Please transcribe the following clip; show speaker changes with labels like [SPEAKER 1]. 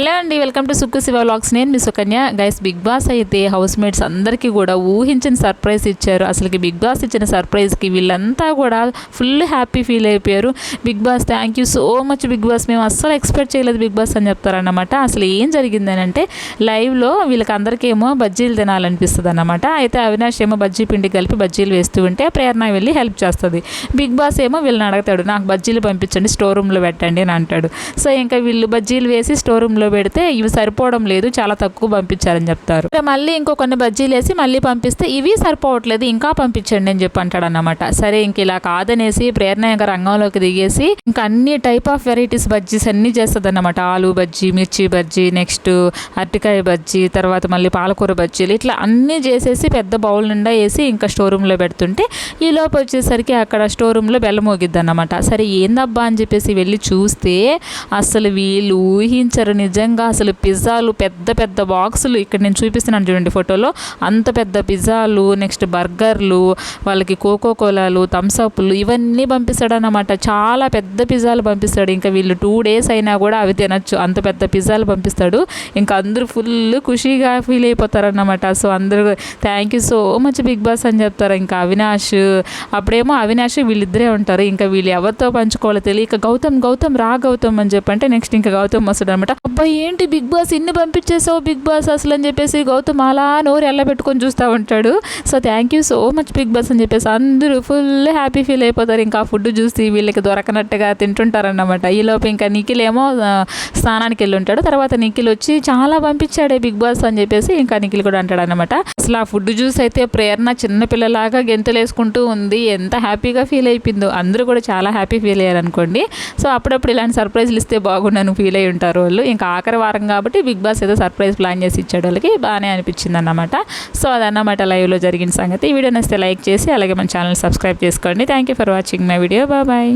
[SPEAKER 1] Hello అండి welcome to Sukku Shiva vlogs. నేను మీ సుకన్య. గైస్ బిగ్ బాస్ అయితే హౌస్ మేట్స్ అందరికీ కూడా ఊహించిన సర్ప్రైజ్ ఇచ్చారు. అసలుకి బిగ్ బాస్ ఇచ్చిన సర్ప్రైజ్కి వీళ్ళంతా కూడా ఫుల్ హ్యాపీ ఫీల్ అయిపోయారు. Bigg Boss thank you so much Bigg Boss మేము అస్సలు ఎక్స్పెక్ట్ చేయలేదు బిగ్ బాస్ అని చెప్తారన్నమాట. అసలు ఏం జరిగిందని అంటే లైవ్లో వీళ్ళకి అందరికేమో బజ్జీలు తినాలనిపిస్తుంది అన్నమాట అయితే అవినాష్ ఏమో బజ్జీ పిండి కలిపి బజ్జీలు వేస్తూ ఉంటే ప్రేరణ వెళ్ళి హెల్ప్ చేస్తుంది. బిగ్ బాస్ ఏమో వీళ్ళని అడుగుతాడు నాకు బజ్జీలు పంపించండి స్టోర్ రూమ్లో పెట్టండి అని అంటాడు. సో ఇంకా వీళ్ళు బజ్జీలు వేసి స్టోర్ రూమ్లో పెడితే ఇవి సరిపోవడం లేదు చాలా తక్కువ పంపించారని చెప్తారు. మళ్ళీ ఇంకో కొన్ని బజ్జీలు వేసి మళ్ళీ పంపిస్తే ఇవి సరిపోవట్లేదు ఇంకా పంపించండి అని చెప్పి అంటాడు అనమాట సరే ఇంక ఇలా కాదనేసి ప్రేరణ యొక్క రంగంలోకి దిగేసి ఇంకా అన్ని టైప్ ఆఫ్ వెరైటీస్ బజ్జీస్ అన్ని చేస్తుంది అనమాట ఆలు బజ్జీ మిర్చి బజ్జీ నెక్స్ట్ అరటికాయ బజ్జీ తర్వాత మళ్ళీ పాలకూర బజ్జీలు ఇట్లా అన్నీ చేసేసి పెద్ద బౌల్ నిండా వేసి ఇంకా స్టోర్ రూమ్లో పెడుతుంటే ఈ లోపు వచ్చేసరికి అక్కడ స్టోర్ రూమ్లో బెల్ల మోగిద్ది అన్నమాట సరే ఏందబ్బా అని చెప్పేసి వెళ్ళి చూస్తే అసలు వీళ్ళు ఊహించరు నిజం నిజంగా అసలు పిజ్జాలు పెద్ద పెద్ద బాక్సులు ఇక్కడ నేను చూపిస్తున్నాను చూడండి ఫోటోలో. అంత పెద్ద పిజ్జాలు నెక్స్ట్ బర్గర్లు వాళ్ళకి కోకో కోలాలు థమ్స్అప్లు ఇవన్నీ పంపిస్తాడు అన్నమాట చాలా పెద్ద పిజ్జాలు పంపిస్తాడు. ఇంకా వీళ్ళు టూ డేస్ అయినా కూడా అవి తినచ్చు. అంత పెద్ద పిజ్జాలు పంపిస్తాడు. ఇంకా అందరూ ఫుల్ ఖుషీగా ఫీల్ అయిపోతారన్నమాట. సో అందరూ thank you so much Bigg Boss అని చెప్తారు. ఇంకా అవినాష్ అప్పుడేమో అవినాష్ వీళ్ళిద్దరే ఉంటారు. ఇంకా వీళ్ళు ఎవరితో పంచుకోవాలో తెలియక గౌతమ్ గౌతమ్ రా గౌతమ్ అని చెప్పంటే నెక్స్ట్ ఇంకా గౌతమ్ వస్తాడు అనమాట అబ్బాయి ఏంటి బిగ్ బాస్? ఇన్ని పంపించేసావు బిగ్ బాస్ అసలు అని చెప్పేసి గౌతమ్ అలా నోరు ఎల్ల పెట్టుకొని చూస్తూ ఉంటాడు. So thank you so much Bigg Boss అని చెప్పేసి అందరూ ఫుల్ హ్యాపీ ఫీల్ అయిపోతారు. ఇంకా ఫుడ్ చూసి వీళ్ళకి దొరకనట్టుగా తింటుంటారన్నమాట. ఈలోపు ఇంకా నిఖిల్ ఏమో స్నానానికి వెళ్ళి ఉంటాడు తర్వాత నిఖిల్ వచ్చి చాలా పంపించాడే బిగ్ బాస్ అని చెప్పేసి ఇంకా నిఖిల్ కూడా అంటాడు అనమాట అసలు ఆ ఫుడ్ చూసి అయితే ప్రేరణ చిన్నపిల్లలాగా గెంతులేసుకుంటూ ఉంది. ఎంత హ్యాపీగా ఫీల్ అయిపోయిందో. అందరూ కూడా చాలా హ్యాపీ ఫీల్ అయ్యారు అనుకోండి సో అప్పుడప్పుడు ఇలాంటి సర్ప్రైజ్లు ఇస్తే బాగుండని ఫీల్ అయి ఉంటారు వాళ్ళు. ఇంకా ఆఖరి వారం కాబట్టి బిగ్ బాస్ ఏదో సర్ప్రైజ్ ప్లాన్ చేసి ఇచ్చాడు వాళ్ళకి బాగానే అనిపించింది అన్నమాట సో అదన్నమాట లైవ్లో జరిగిన సంగతి. ఈ వీడియో నచ్చితే లైక్ చేసి అలాగే మన ఛానల్ సబ్స్క్రైబ్ చేసుకోండి. Thank you for watching my video bye